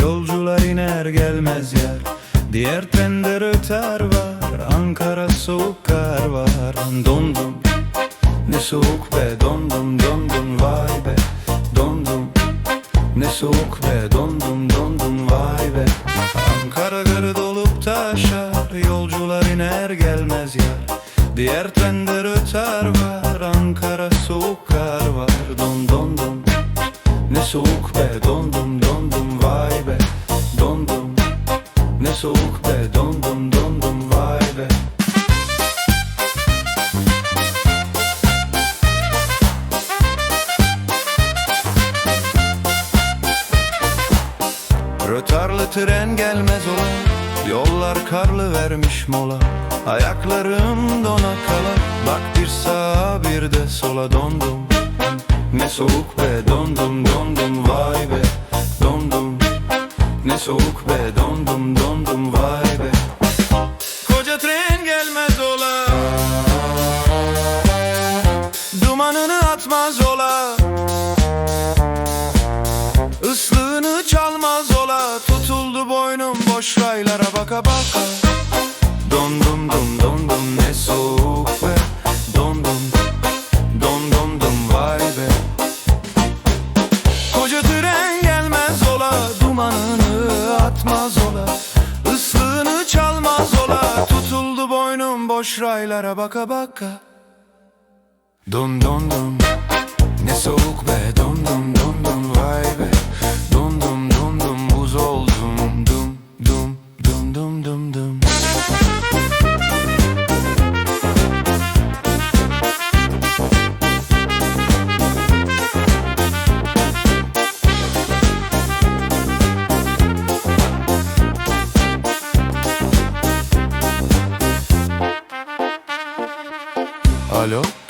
Yolcular iner gelmez yer Diğer trende röter var. Ankara soğuk kar var. Dondum. Ne soğuk be dondum dondum vay be. Dondum. Ne soğuk be dondum dondum vay be. Ankara garı dolup taşar. Yolcular iner gelmez yer Diğer trende röter var. Ankara soğuk kar var. Don don don ne soğuk soğuk be dondum dondum vay be. Rötarlı tren gelmez ola Yollar karlı vermiş mola. Ayaklarım dona kala Bak bir sağa bir de sola dondum Ne soğuk be dondum dondum Soğuk be dondum dondum vay be. Koca tren gelmez ola. Dumanını atmaz ola. Islığını çalmaz ola. Tutuldu boynum boş raylara baka baka. Dondum dum dondum ne soğuk be boş raylara baka baka. Dum dum dum. Ne soğuk be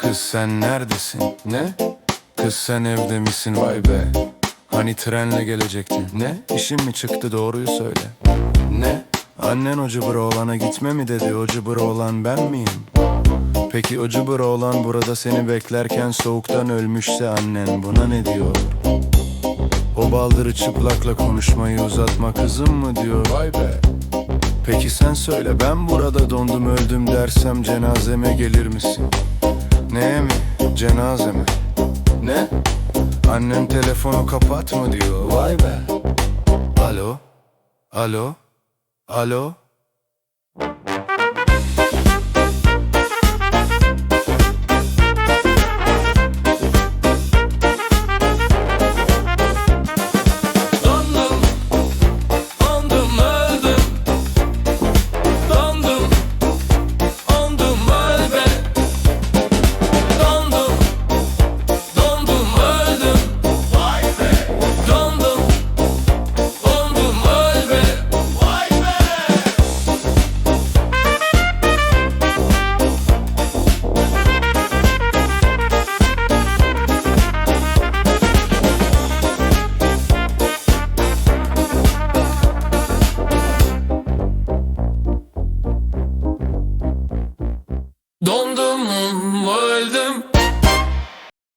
kız sen neredesin? Ne? Kız sen evde misin vay be? Hani trenle gelecektin? Ne? İşin mi çıktı doğruyu söyle. Ne? Annen o cıbır oğlana gitme mi dedi o cıbır oğlan ben miyim? Peki o cıbır oğlan burada seni beklerken soğuktan ölmüşse annen buna ne diyor? O baldırı çıplakla konuşmayı uzatma kızım mı diyor vay be Peki sen söyle ben burada dondum öldüm dersem cenazeme gelir misin? Neye mi? Cenaze mi? Ne? Annen telefonu kapat mı diyor Vay be Alo Alo Alo Dondum öldüm.